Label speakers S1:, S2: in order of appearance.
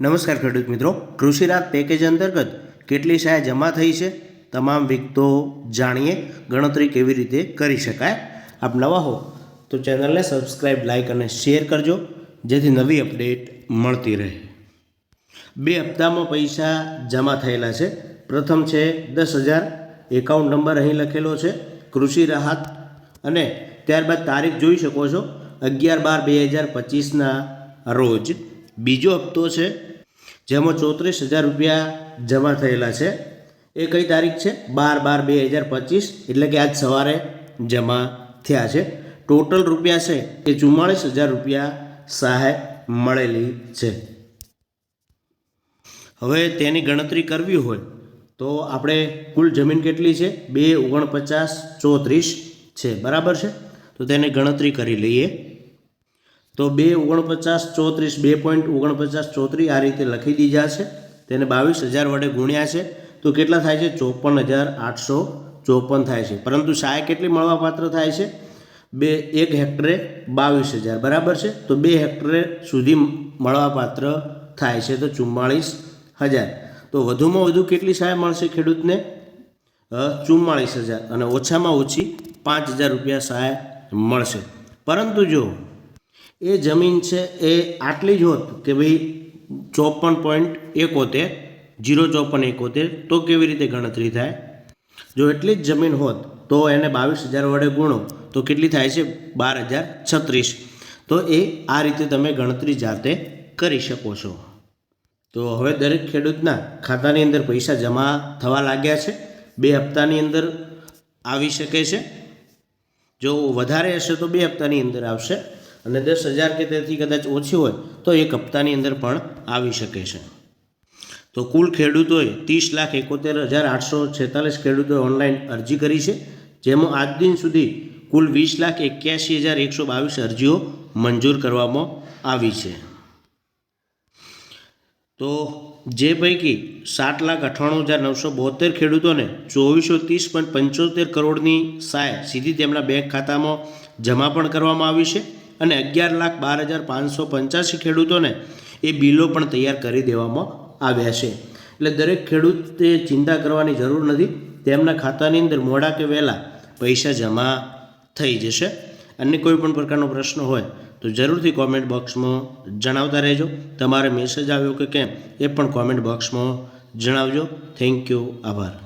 S1: નમસ્કાર ખેડૂત મિત્રો. કૃષિરાજ પેકેજ અંતર્ગત કેટલી સહાય જમા થઈ છે? તમામ વિગતો જાણીએ. ગણતરી કેવી રીતે કરી શકાય? આપ નવા હો તો ચેનલને સબસ્ક્રાઈબ લાઇક અને શેર કરજો, જેથી નવી અપડેટ મળતી રહે. બે હપ્તામાં પૈસા જમા થયેલા છે. પ્રથમ છે દસ હજાર. એકાઉન્ટ નંબર અહીં લખેલો છે. કૃષિ રાહત. અને ત્યારબાદ તારીખ જોઈ શકો છો. અગિયાર બાર બે હજાર પચીસના રોજ. બીજો હપ્તો છે, જેમાં ચોત્રીસ હજાર રૂપિયા જમા થયેલા છે. એ કઈ તારીખ છે? બાર બાર બે હજાર પચીસ, એટલે કે આજ સવારે જમા થયા છે. ટોટલ રૂપિયા છે એ ચુમ્માળીસ હજાર રૂપિયા સહાય મળેલી છે. હવે તેની ગણતરી કરવી હોય તો આપણે કુલ જમીન કેટલી છે? બે ઓગણપચાસ ચોત્રીસ છે. બરાબર છે? તો તેની ગણતરી કરી લઈએ. તો બે ઓગણપચાસ ચોત્રીસ, બે પોઈન્ટ ઓગણપચાસ ચોત્રીસ આ રીતે લખી દીધા છે. તેને બાવીસ હજાર વડે ગુણ્યા છે. તો કેટલા થાય છે? ચોપન હજાર આઠસો ચોપન થાય છે. પરંતુ સહાય કેટલી મળવાપાત્ર થાય છે? બે, એક હેક્ટરે બાવીસ હજાર. બરાબર છે? તો બે હેક્ટરે સુધી મળવાપાત્ર થાય છે. તો ચુમ્માળીસ હજાર. તો વધુમાં વધુ કેટલી સહાય મળશે ખેડૂતને? ચુમ્માળીસ હજાર. અને ઓછામાં ઓછી પાંચ હજાર રૂપિયા સહાય મળશે. પરંતુ જો એ જમીન છે એ આટલી જ હોત કે ભાઈ ચોપન પોઈન્ટ એકોતેર, જીરો ચોપન એકોતેર, તો કેવી રીતે ગણતરી થાય? જો એટલી જ જમીન હોત, તો એને બાવીસ હજાર વડે ગુણો, તો કેટલી થાય છે? બાર હજાર છત્રીસ. તો એ આ રીતે તમે ગણતરી જાતે કરી શકો છો. તો હવે દરેક ખેડૂતના ખાતાની અંદર પૈસા જમા થવા લાગ્યા છે. બે હપ્તાની અંદર આવી શકે છે. જો વધારે હશે તો બે હપ્તાની અંદર આવશે. અને દસ હજાર કે તેથી કદાચ ઓછી હોય, તો એક હપ્તાની અંદર પણ આવી શકે છે. તો કુલ ખેડૂતોએ ત્રીસ લાખ એકોતેર હજાર આઠસો છેતાલીસ ખેડૂતોએ ઓનલાઈન અરજી કરી છે, જેમાં આજ દિન સુધી કુલ વીસ લાખ એક્યાસી હજાર એકસો બાવીસ અરજીઓ મંજૂર કરવામાં આવી છે. તો જે પૈકી સાત લાખ અઠ્ઠાણું હજાર નવસો બોતેર ખેડૂતોને ચોવીસો ત્રીસ પોઈન્ટ પંચોતેર કરોડની સહાય સીધી તેમના બેંક ખાતામાં જમા પણ કરવામાં આવી છે. અને અગિયાર લાખ બાર હજાર પાંચસો પંચ્યાસી ખેડૂતોને એ બિલો પણ તૈયાર કરી દેવામાં આવ્યા છે. એટલે દરેક ખેડૂતે ચિંતા કરવાની જરૂર નથી. તેમના ખાતાની અંદર મોડા કે વહેલા પૈસા જમા થઈ જશે. અન્ય કોઈ પણ પ્રકારનો પ્રશ્ન હોય તો જરૂરથી કોમેન્ટ બોક્સમાં જણાવતા રહેજો. તમારે મેસેજ આવ્યો કે કેમ એ પણ કોમેન્ટ બોક્સમાં જણાવજો. થેન્ક યુ આભાર.